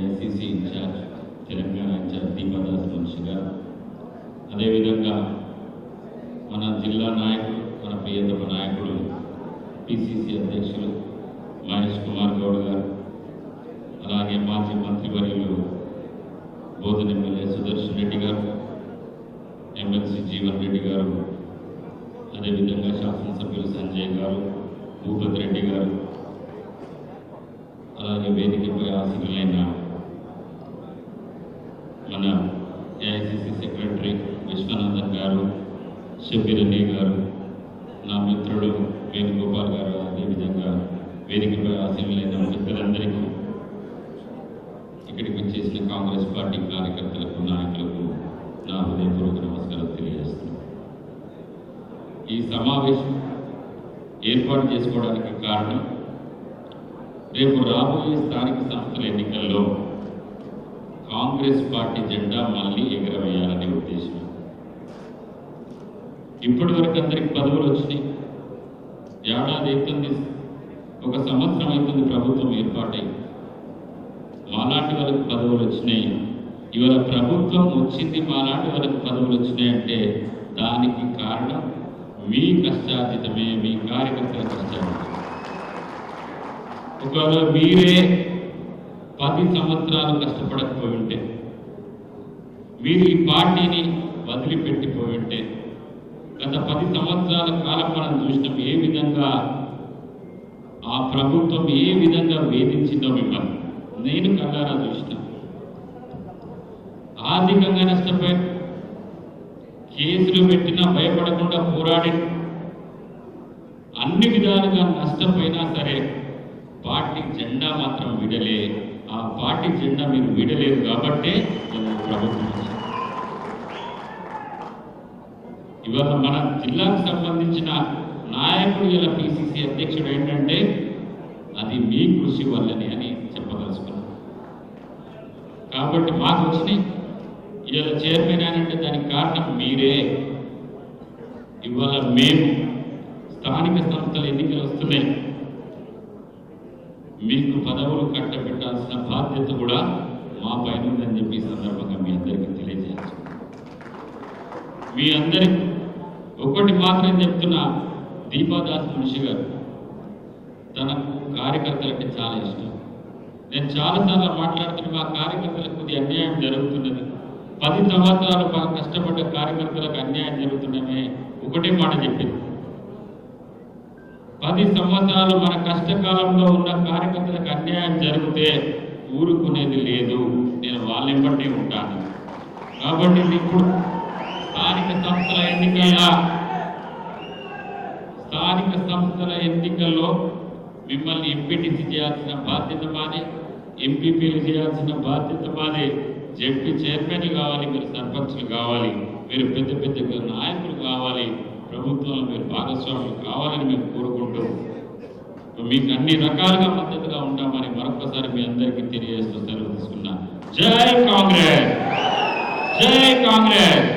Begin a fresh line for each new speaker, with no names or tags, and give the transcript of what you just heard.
NCC incharge Telangana incharge Deepadas మనిషి గారు. అదేవిధంగా మన జిల్లా నాయకుడు మన ప్రియతమ నాయకుడు పిసిసి అధ్యక్షులు మహేష్ కుమార్ గౌడ్ గారు అలాగే మాజీ మంత్రివర్యులు బోధన ఎమ్మెల్యే సుదర్శన్ రెడ్డి గారు ఎమ్మెల్సీ జీవన్ రెడ్డి గారు అదేవిధంగా శాసనసభ్యులు సంజయ్ గారు భూపతి రెడ్డి గారు అలాగే వేదికపై ఆశీనులైన మన ఏఐసిసి సెక్రటరీ విశ్వనాథన్ గారు షబీర్ గారు నా మిత్రుడు వేణుగోపాల్ గారు అదేవిధంగా వేదికపై ఆశీనులైన మిత్రులందరికీ ఇక్కడికి వచ్చేసిన కాంగ్రెస్ పార్టీ కార్యకర్తలకు నాయకులకు నా హృదయపూర్వక నమస్కారం తెలియజేస్తున్నాను. ఈ సమావేశం ఏర్పాటు చేసుకోవడానికి కారణం రేపు రాబోయే స్థానిక సంస్థల ఎన్నికల్లో కాంగ్రెస్ పార్టీ జెండా మళ్ళీ ఎగరవేయాలనే ఉద్దేశం. ఇప్పటి వరకు అందరికి పదవులు వచ్చినాయి. ఏడాది అవుతుంది ఒక సంవత్సరం అవుతుంది ప్రభుత్వం ఏర్పాటై. మాలాంటి వాళ్ళకి పదవులు వచ్చినాయి. ఇవాళ ప్రభుత్వం వచ్చింది మాలాంటి వాళ్ళకి పదవులు వచ్చినాయి అంటే దానికి కారణం మీ కష్టాతీతమే మీ కార్యకర్తల కష్టార్జితం ఒకవేళ మీరే పది సంవత్సరాలు కష్టపడకపోయి ఉంటే మీరు ఈ పార్టీని వదిలిపెట్టిపోయి ఉంటే గత పది సంవత్సరాల కాలం మనం చూసినాం ఏ విధంగా ఆ ప్రభుత్వం ఏ విధంగా వేధించిందో మిమ్మల్ని? నేను కళ్ళారా చూసిన. ఆర్థికంగా నష్టపోయి. కేసులు పెట్టినా భయపడకుండా పోరాడి అన్ని విధాలుగా నష్టపోయినా సరే పార్టీ జెండా మాత్రం విడలే. ఆ పార్టీ జెండా మీరు విడలేదు కాబట్టే ప్రభుత్వం వచ్చింది. ఇవాళ మన జిల్లాకు సంబంధించిన నాయకుడు ఇలా పిసిసి అధ్యక్షుడు ఏంటంటే అది మీ కృషి వల్లని అని చెప్పదలుచుకున్నాను కాబట్టి మాకు వచ్చినాయి. ఇలా చైర్మన్ అంటే దానికి కారణం మీరే. ఇవాళ మేము స్థానిక సంస్థల ఎన్నికలు వస్తున్నాయి. మీకు పదవులు కట్టబెట్టాల్సిన బాధ్యత కూడా మా పైన ఉందని చెప్పి సందర్భంగా మీ అందరికీ తెలియజేయచ్చు. మీ అందరికీ ఒకటి మాత్రం చెప్తున్నా దీపాదాస్ మనిషి గారు తనకు కార్యకర్తలంటే చాలా ఇష్టం. నేను చాలాసార్లు మాట్లాడుతున్న మా కార్యకర్తలకు కొద్ది అన్యాయం జరుగుతున్నది. పది సంవత్సరాలు బాగా కష్టపడ్డ కార్యకర్తలకు అన్యాయం జరుగుతుండమే ఒకటే మాట చెప్పింది. పది సంవత్సరాలు మన కష్టకాలంలో ఉన్న కార్యకర్తలకు అన్యాయం జరిగితే ఊరుకునేది లేదు. నేను వాళ్ళ వెంబడి ఉంటాను. కాబట్టి ఇప్పుడు ఎన్నికల స్థానిక సంస్థల ఎన్నికల్లో మిమ్మల్ని ఎంపీటీసీ చేయాల్సిన బాధ్యత మాది ఎంపీపీలు చేయాల్సిన బాధ్యత మాది. జడ్పీ చైర్మన్లు కావాలి మీరు సర్పంచ్లు కావాలి మీరు పెద్ద పెద్ద నాయకులు కావాలి ప్రభుత్వంలో మీరు భాగస్వాములు కావాలని మేము కోరుకుంటూ మీకు అన్ని రకాలుగా మద్దతుగా ఉంటామని మరొకసారి మీ అందరికీ తెలియజేస్తూ సెలవు తీసుకున్నా. జై కాంగ్రెస్! జై కాంగ్రెస్!